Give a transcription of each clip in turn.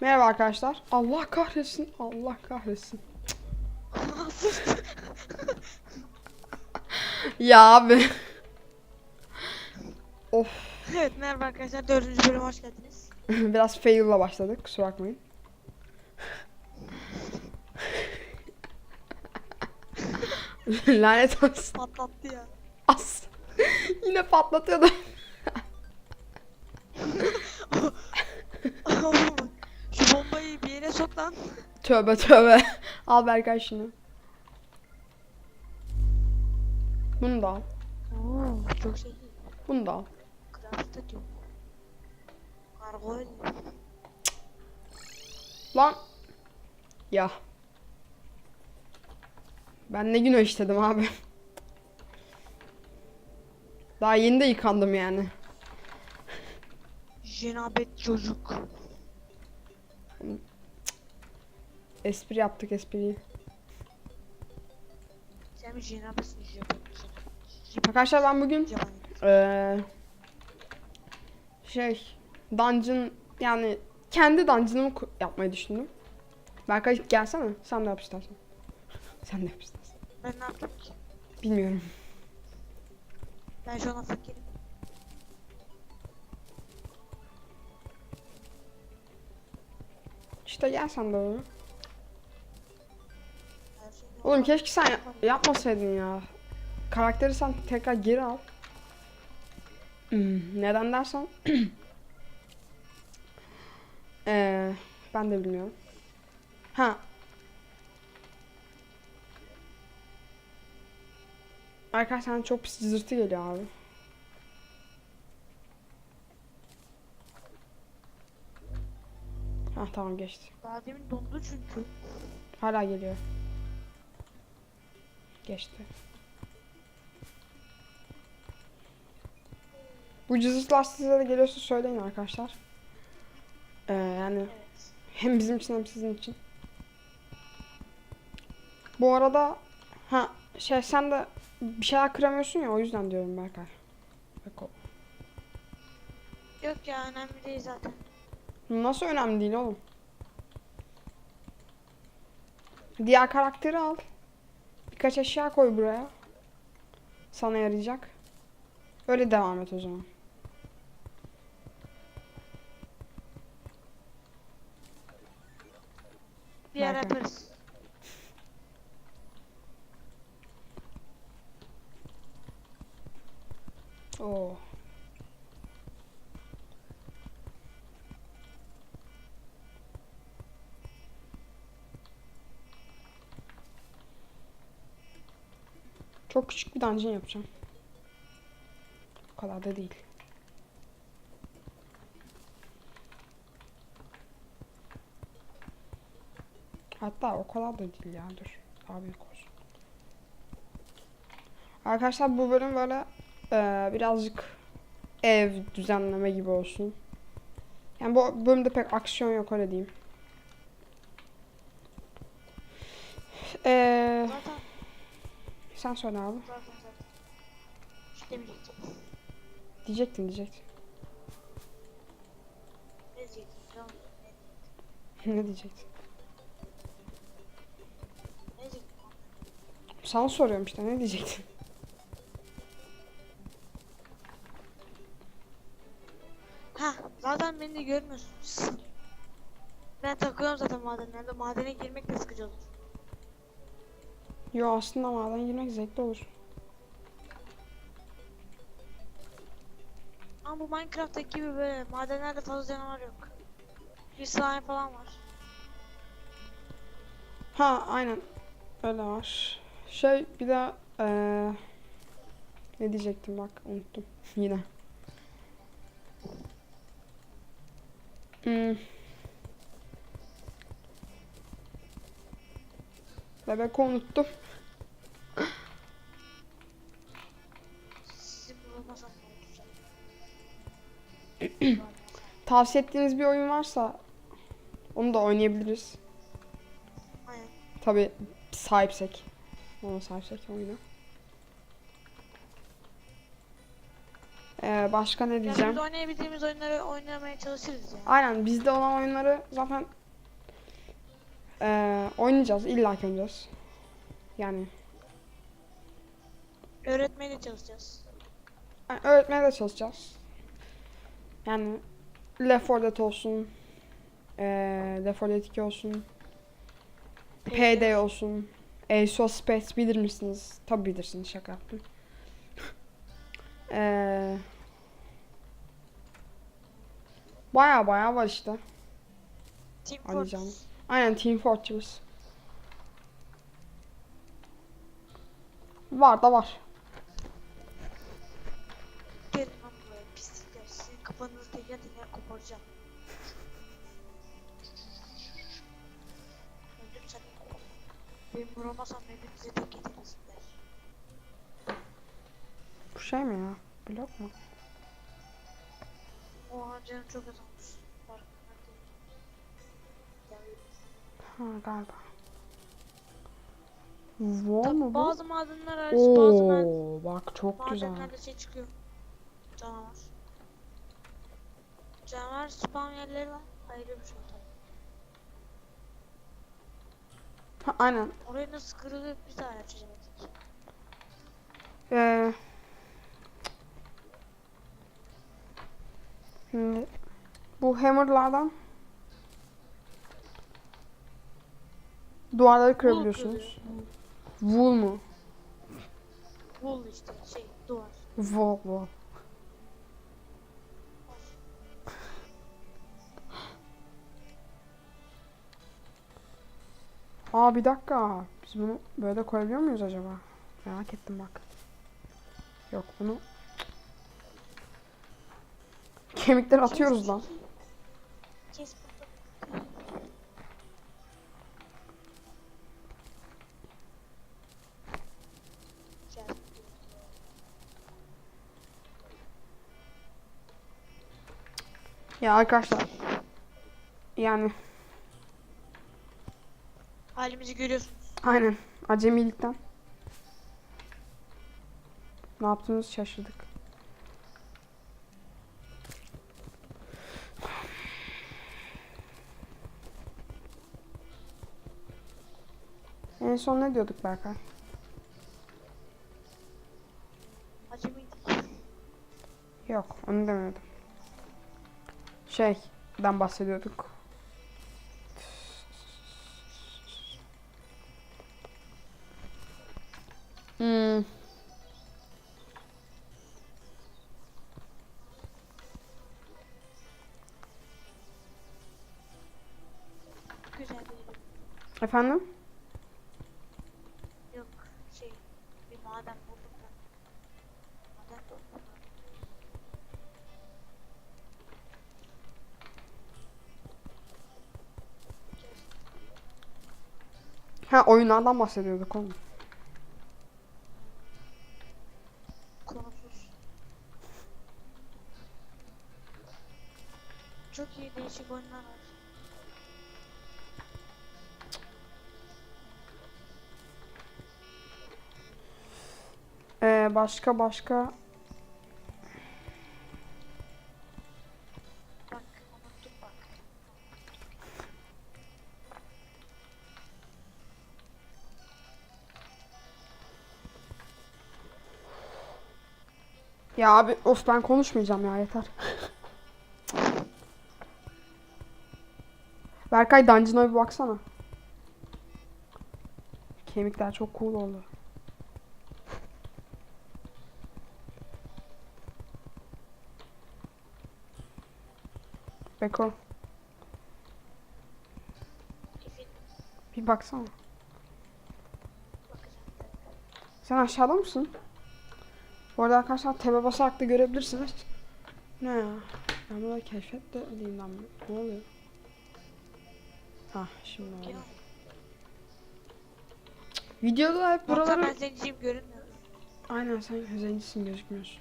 Merhaba arkadaşlar. Allah kahretsin. Allah kahretsin. Ya abi. of. evet merhaba arkadaşlar dördüncü bölüme hoş geldiniz. Biraz fail'la başladık. Kusura bakmayın. Lanet olsun. Patlattı ya. As. Yine patlatıyordu. Sok lan. Tövbe tövbe. Al Berkay şunu. Bunu da al. Oo, çok şey. Bunu da al. Lan. Ya. Ben ne günah işledim abi. Daha yeni de yıkandım yani. Cenabet çocuk. Espri yaptık espriyi. Sen mi cenabetsin cenabet? Arkadaşlar ben bugün eee şey dungeon yani kendi dungeon'ımı yapmayı düşündüm. Berkay gelsene sen de yap istersen. Sen de yap istersen. Ben ne yaptım ki? Bilmiyorum. Ben şu an fakirim. İşte gel sen de böyle. Oğlum keşke sen ya- yapmasaydın ya. Karakteri sen tekrar geri al. Hmm, neden dersen. Eee ben de bilmiyorum. Ha. Arkadaşlar çok pis cızırtı geliyor abi. Ha tamam geçti. Daha demin dondu çünkü. Hala geliyor. Geçti. Bu cızırtlar size de geliyorsa söyleyin arkadaşlar. Ee, yani Evet. hem bizim için hem sizin için. Bu arada ha şey sen de bir şeyler kıramıyorsun ya o yüzden diyorum Berkay. Yok ya önemli değil zaten. Nasıl önemli değil oğlum. Diğer karakteri al. Birkaç eşya koy buraya. Sana yarayacak. Öyle devam et o zaman. Bir ara yaparız. Oo. Çok küçük bir dungeon yapacağım. O kadar da değil. Hatta o kadar da değil ya dur. Daha büyük olsun. Arkadaşlar bu bölüm böyle eee, birazcık ev düzenleme gibi olsun. Yani bu bölümde pek aksiyon yok öyle diyeyim. Eee sen söyle abi. İşte birlikte. Diyecektin diyecektin. Ne diyecektim? Tamam. ne diyecektin? Ne diyecektim? Sana soruyorum işte ne diyecektin? Ha, zaten beni de görmüyorsunuz. Ben takılıyorum zaten madenlerde. Madene girmek de sıkıcı olur. Yo aslında maden girmek zevkli olur. Ama bu Minecraft'taki gibi böyle madenlerde fazla canavar yok. Bir slime falan var. Ha aynen öyle var. Şey bir de eee ne diyecektim bak unuttum yine. Hmm. Bebek unuttum. Tavsiye ettiğiniz bir oyun varsa onu da oynayabiliriz. Aynen. Tabi sahipsek. Ona sahipsek oyunu. Ee, başka ne Yani diyeceğim? biz oynayabildiğimiz oyunları oynamaya çalışırız yani. Aynen bizde olan oyunları zaten eee, oynayacağız. illa ki oynayacağız. Yani, Öğretmeye de çalışacağız. yani öğretmeye de çalışacağız. Yani Left 4 Dead olsun. eee Left 4 Dead 2 olsun. Payday olsun. Ace of Spades bilir misiniz? Tabi bilirsiniz şaka yaptım. Eee Baya baya var işte. Team. Fortress. Aynen Team Fortress. Var da var. Gelin lan buraya pislikler. Sizin kafanızı teker teker koparacağım. Öldüm seni. Benim vuramasam hepinizi tek ederizler. Bu şey mi ya? Blok mu? Oha canım çok azalmış. Ha galiba. Mu Tabii bu? bazı madenler hariç bazı maden- Oo, bak çok güzel. madenlerde şey çıkıyor. Canavar. Canavar spawn yerleri var. Ayrı bir şey tabii. Ha, aynen. Orayı nasıl kırılıyor biz de hala çözemedik. Ee, şimdi bu hammerlardan duvarları kırabiliyorsunuz. Wool mu? Wool işte şey duvar. Wool, wool. Aa bir dakika. Biz bunu böyle koyabiliyor muyuz acaba? Merak ettim bak. Yok bunu kemikler atıyoruz lan. Kes burada. Gel. Ya arkadaşlar. Yani Halimizi görüyorsunuz. aynen acemilikten ne yaptığımızı şaşırdık. En son ne diyorduk Berkay? Acemiydik. Yok, onu demedim. Şeyden bahsediyorduk. Hmm, Güzel efendim? Yok şey bir maden buldum ben. Maden buldum. Ha oyunlardan bahsediyorduk oğlum. Konusuz. Çok iyi değişik oyunlar var. Ee, başka başka Ya abi of ben konuşmayacağım ya yeter. Berkay Dungeon'a bir baksana. Kemikler çok cool oldu. Beko bir baksana. Sen aşağıda mısın? Bu arada arkadaşlar tebe basarak da görebilirsiniz. Ne ya? Ben burada keşfet de lan. Ne oluyor? Ha şimdi oldu. Videoda hep Buraları... buraları... ben zenciyim görünmüyor. Aynen sen zencisin gözükmüyorsun.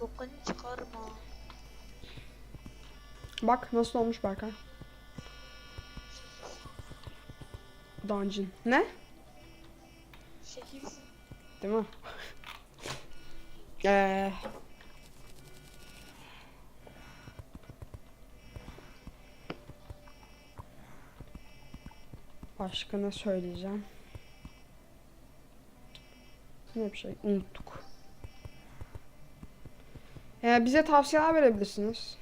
Bokunu çıkarma. Bak nasıl olmuş Berkay. Dungeon. Ne? Şekilsin. Değil mi? Eee. Başka ne söyleyeceğim? Ne bir şey unuttuk. Ee, bize tavsiyeler verebilirsiniz.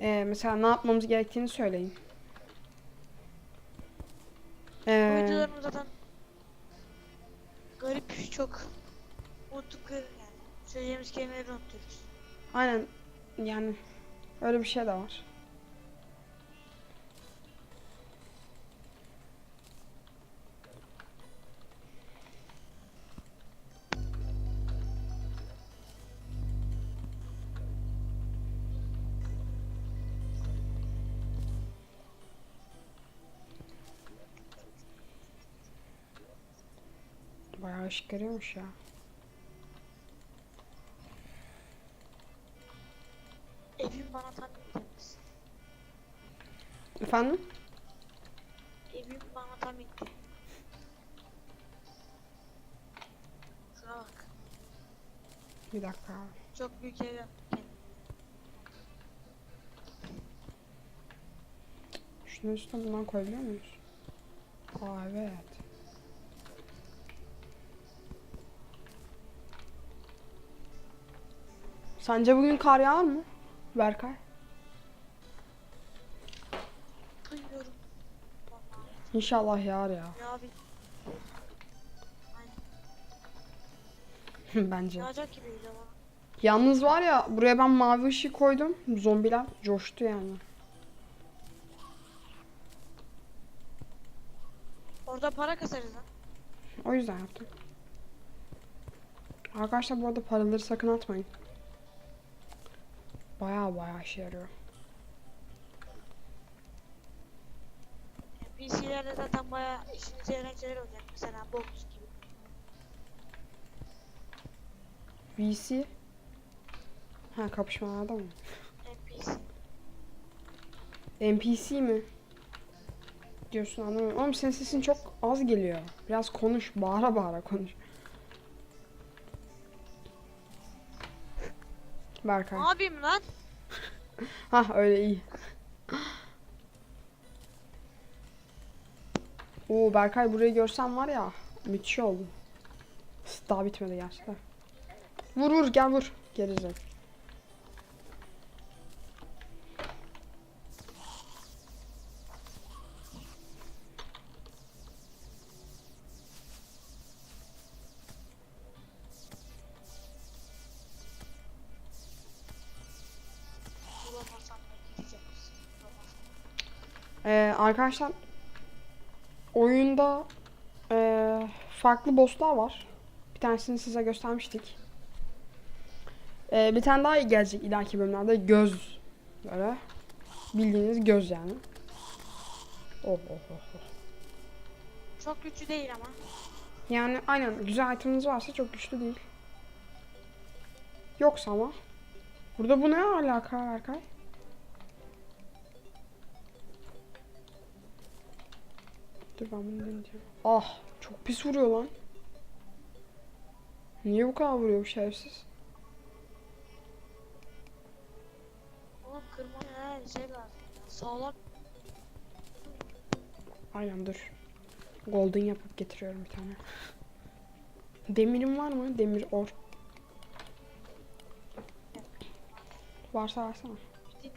Ee, mesela ne yapmamız gerektiğini söyleyin. Yani öyle bir şey de var. Bayağı ışık görüyormuş ya. Evim bana tam temiz. Efendim? Evim bana tam itti. Şuna bak. Bir dakika. Çok büyük ev yaptım. Şunun üstüne bundan koyabiliyor muyuz? Aa evet. Sence bugün kar yağar mı? Berkay. Duyuyorum. İnşallah yağar ya. Ya. Bence. Yağacak. Yalnız var ya buraya ben mavi ışık koydum. Zombiler coştu yani. Orada para kasarız lan. O yüzden yaptım. Arkadaşlar bu arada paraları sakın atmayın. Baya baya işe yarıyor. PC'lerde zaten bayağı işinize yarayan şeyler olacak. Mesela box gibi. VC. Ha kapışmalarda mı? NPC. NPC mi? Diyorsun anlamıyorum. Oğlum senin sesin çok az geliyor. Biraz konuş. Bağıra bağıra konuş. Berkay. Yapayım lan? Ha öyle iyi. Oo Berkay burayı görsen var ya müthiş oldu. Daha bitmedi gerçekten. Vur vur gel vur. Gerizek. Ee, arkadaşlar oyunda ee, farklı bosslar var. Bir tanesini size göstermiştik. Ee, bir tane daha gelecek ileriki bölümlerde göz böyle bildiğiniz göz yani. Oh oh oh. oh. Çok güçlü değil ama. Yani aynen güzel iteminiz varsa çok güçlü değil. Yoksa ama. Burada bu ne alaka Erkay? Dur ben bunu deneyeceğim. Ah çok pis vuruyor lan. Niye bu kadar vuruyor bu şerefsiz? Oğlum her şey lazım. Sağlam. Aynen dur. Golden yapıp getiriyorum bir tane. Demirim var mı? Demir or. Varsa versene.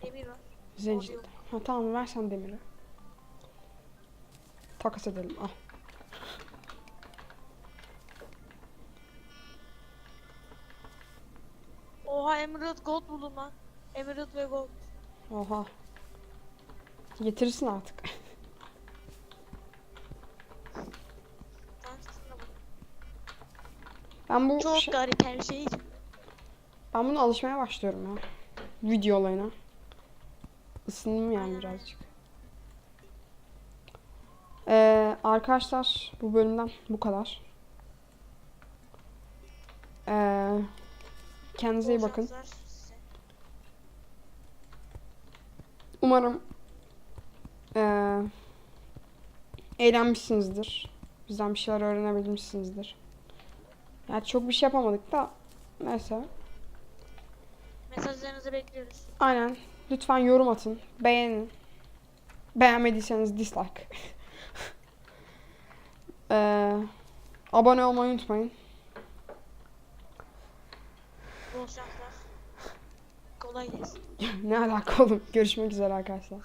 Demir var. Zenci. Yok. Ha tamam ver sen demiri. Takas edelim al. Oha Emerald Gold buldum lan. Emerald ve Gold. Oha. Getirirsin artık. Ben bu Çok şey- garip her şey. ben bunu alışmaya başlıyorum ya. Video olayına. Isındım yani birazcık. Ee, arkadaşlar bu bölümden bu kadar. Ee, kendinize iyi bakın. Umarım eee, eğlenmişsinizdir. Bizden bir şeyler öğrenebilmişsinizdir. Yani çok bir şey yapamadık da neyse. Mesajlarınızı bekliyoruz. Aynen. Lütfen yorum atın. Beğenin. Beğenmediyseniz dislike. Ee, abone olmayı unutmayın. Bol şanslar. Kolay gelsin. ne alaka oğlum. Görüşmek üzere arkadaşlar.